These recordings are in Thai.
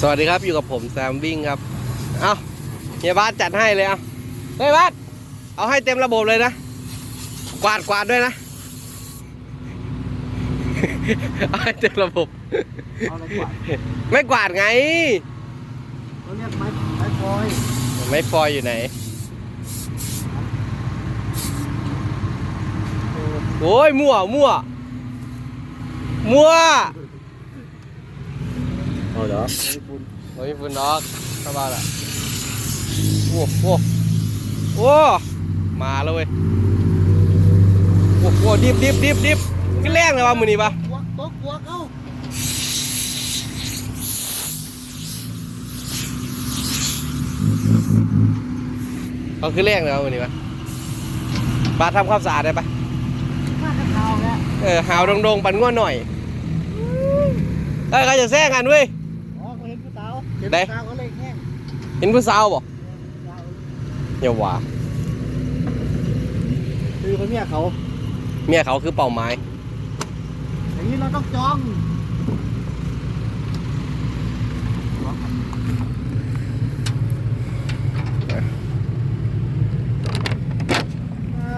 สวัสดีครับอยู่กับผมแซมบิ้งครับ เอาเฮียบาสจัดให้เลยเอาเฮ้ยบาสเอาให้เต็มระบบเลยนะ กวาดกวาดด้วยนะ เอาให้เต็มระบบ เอาอะไรกว่าไม่กวาดไงเขาเรียกไม้ไม้ฟอยไม่ฟอยอยู่ไหน โอ้ยมั่วมั่วมั่ว เอาเหรอไม้ฝุ่น โอ้ยฝุ่นออกเข้ามาละโอ้โหโอ้มาแล้วเว้ยโอ้โหดิบดิบดิบดิบขึ้นแรงเลยวะมือนี้ปะกวกตกกวกเอ้าเอาขึ้นแรงเลยวะมือนี้ปะบาสทำความสะอาดได้ปะมาตะขาวแล้วเออหาวดงๆ ปันง่วนหน่อยเอ้ยเขาจะแซงกันเว้ย ไหนผู้สาวเขาเลยแห้งเห็นผู้สาวบ่ผู้สาวอย่าว่าคือเขาเนี่ยเขาเมียเขาคือเป่าไม้อย่างนี้เราต้องจองคร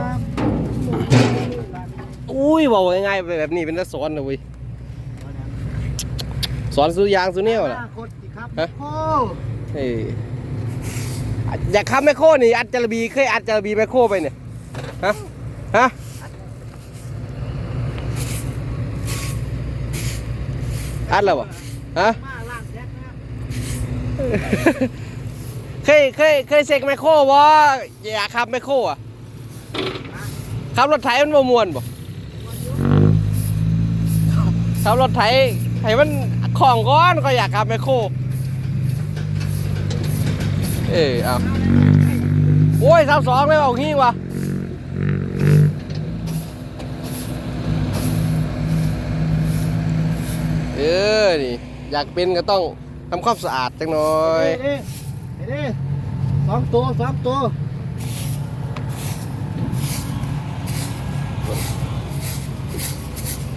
ับอุ้ยบอกง่ายๆแบบนี้เป็นนักสอนนะเว้ยสอนสุยางสุเนี่ยวหล่ะน้าคนสิ ครับฮะ โอ้เฮ้ยอยากขับแมคโครนี่อัดจารบีเคยอัดจารบีแมคโครไปเนี่ยฮะฮะอัดแล้วบ่ฮะมาลากแจ็คนะเคยเคยเคยเซ็กแมคโครวะอยากขับแมคโครอะขับรถไถมันบ่มวนบ่ขับรถไถไถมันของก้อนก็อยากขับแมคโคร เออเอาโอ้ยสามสองเลยบอกงี้วะเออนี่อยากเป็นก็ต้องทำความสะอาดจังหน่อยเด้เด้เด้สองตัวสองตัว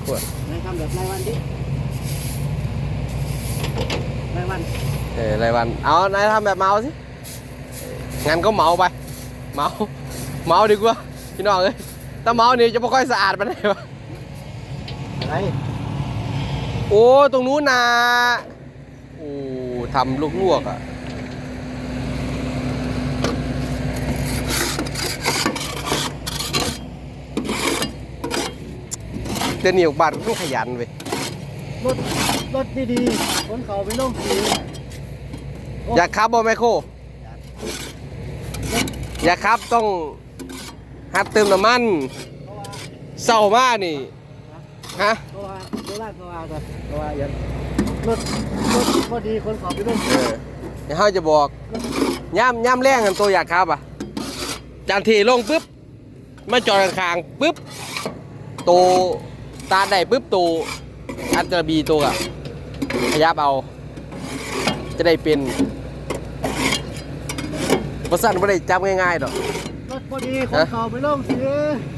ขวดนายทำแบบรายวันดิรายวัน เออรายวัน เอา นายทำแบบเมาสิ งั้นก็เมาไป เมา เมาดีกว่าพี่น้องเอ้ยถ้าเมานี่จะไม่ค่อยสะอาดมันเลยวะอะไรโอ้ตรงนู้นนะโอ้ทำลวกๆอะเดี๋ยวนี้ออกบ้านต้องขยันเว้ยรถรถดีๆคนเขาไปลงสีอยากขับบ่แมคโคร อยากขับต้องหัดเติมน้ำมันเศร้ามากนี่ฮะเพราะว่าโบราณเพราะว่าก่อนเพราะว่าอย่างรถรถพอดีคนขาไปลงเอสีอเดี๋ยวเขาจะบอกย่ำย่ำแรงกันตัวอยากขับอะจานทีลงปุ๊บมาจอดข้างๆปุ๊บตัวตาได้ปุ๊บตัวอันจะบีตัวอะขยับเอา จะได้เป็น บริษัทไม่ได้จับง่ายๆดอกรถพอดีคนเขาไปลงสี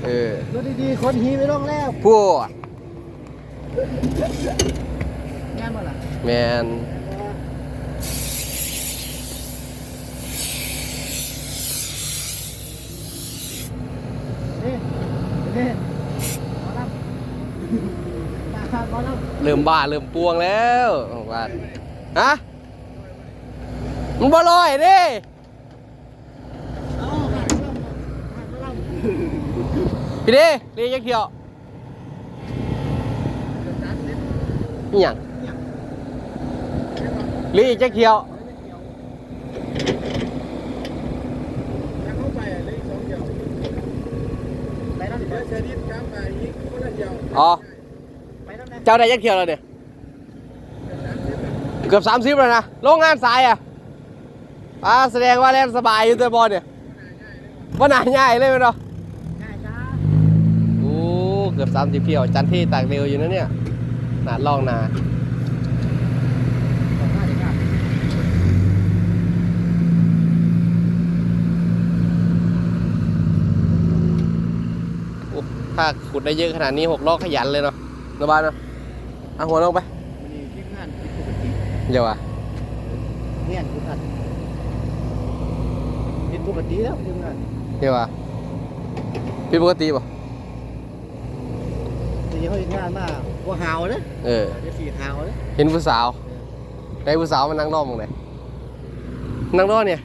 เออรถดีๆคนหีไปลงแล้วพวกงานมาล่ะแมนนี่นี่หมอลำตาขาดหมอลำเริ่มบ้าเริ่มปวงแล้วบ้านฮะมันบ่ลอยเด้ เอาขาดหมอลำขาดหมอลำ พี่เด้เรียกยักเที่ยวนี่ยังเรียกยักเที่ยวไปแล้วดิอ๋อไปแล้วนะเจ้าได้ยักเที่ยวแล้วเนี่ยเกือบสามสิบแล้วนะโรงงานสายอะอ่าแสดงว่าแล่นสบายอยู่ตัวบอลเนี่ยว่าหนาง่ายเลยไหมเนาะ เกือบสามสิบเที่ยว จันที่ตากเร็วอยู่นะเนี่ยหนาดลองนาขอบคุณครับโอ้ถ้าขุดได้เยอะขนาดนี้หกล้อขยันเลยเนาะระบายเนาะเอาหัวลงไปวันนี้ทีมงานผิดปกติเดี๋ยวอะเงี้ยคือกันเป็นปกติแล้วยังไงเดี๋ยวว่าผิดปกติป่ะ ตีเขาเห็นงานมาว่าหาวเลยเออจะสีหาวเลยเห็นผู้สาวได้ผู้สาวมานั่งรอบมึงเลยนั่งรอบเนี่ย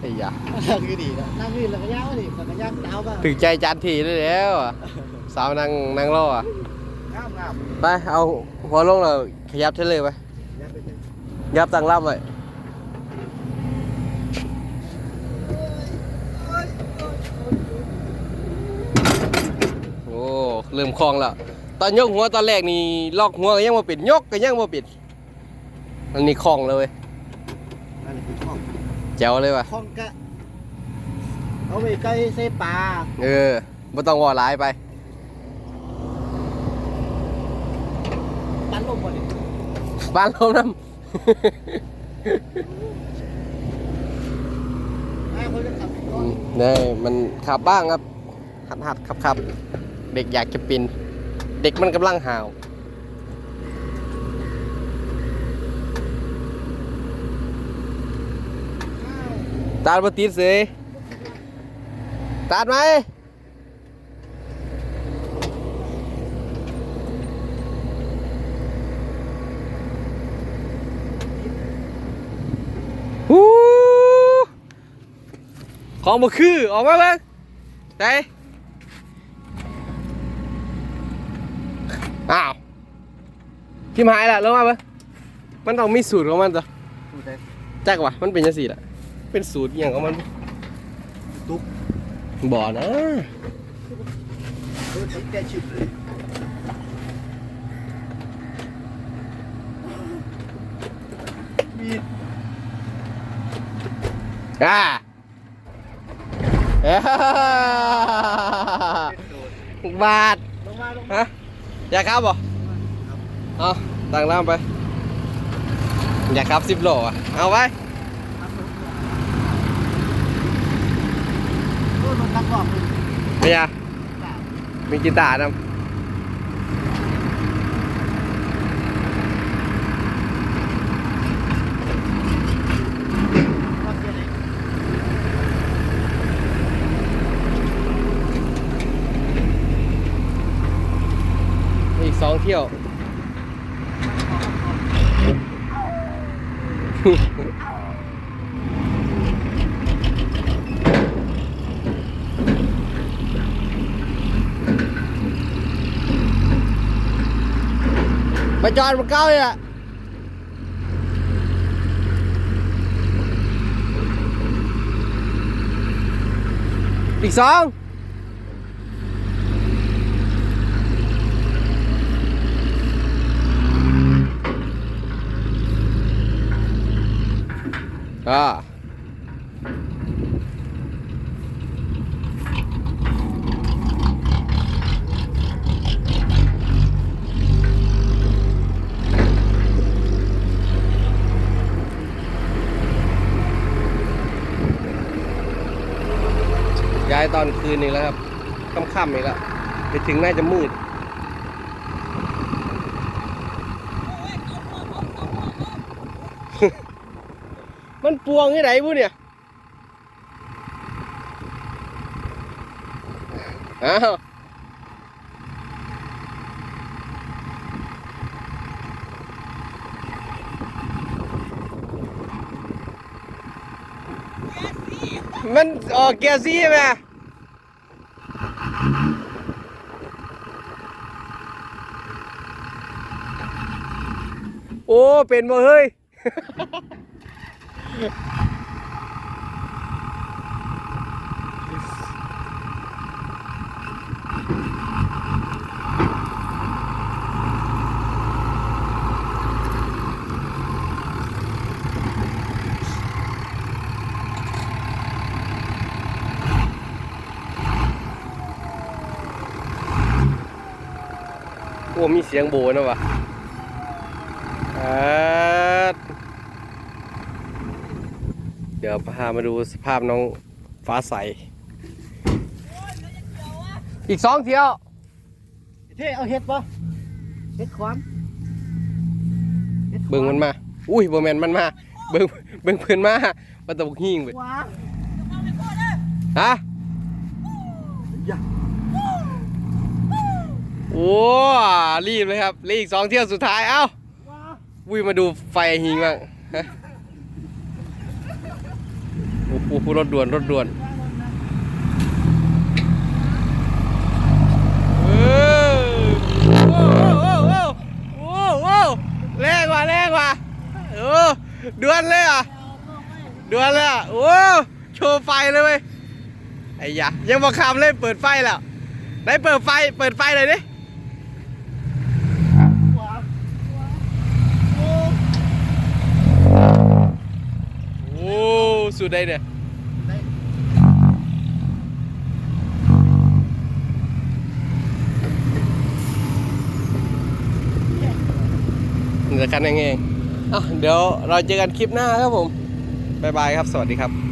ไอ้ยาคือดีนะนั่งยืนแล้วก็ย่างดิสักก็ย่างเท้าบ้างถึงใจจานทีได้แล้วอะสาวนั่งนั่งรออะงามงามไปเอาหัวลงเราขยับเทเลยไปย่างไปเถอะยับตั้งรับไว้โอ้ เริ่มคล่องแล้ว ตอนยกหัวตอนแรกนี่ลอกหัวก็ยังบ่ปิดยกก็ยังบ่ปิดอันนี้คล่องเลยเว้ยนั่นคือข้องแจ๋วเลยว่ะข้องกะเอาไปใกล้เซปลาเออบ่ต้องวอหลายไปปั้นลมบ่ดิบ้านลมน้แม่เขาจะขับรถำนี่มันขับบ้างครับ หัดหัดขับขับ เด็กอยากจะปินเด็กมันกำลังหาว ตาดมาติดเสยตาดไหมฮู้ของบ่คือ ออกมาเบ้างไห อ้าวพิมพ์หายละลงมาเบ้างมันต้องมีสูตรของมันตัวดูแต่จักวะมันเป็นยังสี่ละเป็นสูตรอหย่างของมันตุ๊กบ่อนะดูแต่แต่ชิบเลยมีอ่าเอ้าเป็นโดดบาท ลงมาลงมา ฮะ อยากขับบ่เอาตั้งล่ามไป อยากขับสิบโลอะ เอาไว้โดนมันตักรอบเลยเมียมีกีตาร์นำ สองเที่ยว มาจอดมาเก้าเลยอะอีกสอง อ่าย้ายตอนคืนนี้แล้วครับค่ำๆอีกแล้วไปถึงน่าจะมืด มันปวงที่ไหนบุเนี่ยอ้าวมันออกเกียร์ซี่ไหมโอ้ เป็นบ่เฮ้ย โอ้มีเสียงโบนะวะอ่า เดี๋ยวพามาดูสภาพน้องฟ้าใส อีกสองเที่ยวเท่เอาเห็ดปะเห็ดขวานฮ็ดขวาเบิ่งมันมา อุ้ยโบแมนมันมา เบิ่งเบิ่งเพิ่นมามาตะบกหิ้งไปว้าฮะอย่าโอ้รีบเลยครับเหลขอีกสองเที่ยวสุดท้าย เอ้าว้าวุ้ยมาดูไฟหิงบ้าง ฮะโอ้รถด่วนรถด่วนเออโอ้โอ้โอ้โอ้โอ้แรงกว่ะแรงกว่ะเออด่วนเลยอะด่วนเลยอะโอ้โชว์ไฟเลยเว้ยไอ้ยะยังบอกคำเลยเปิดไฟแล้วไหนเปิดไฟเปิดไฟเลยดิว้าโอ้โอ้สุดได้เนี่ย ได้ จากกันเองเองเดี๋ยวเราเจอกันคลิปหน้าครับผม บ๊ายบายครับ สวัสดีครับ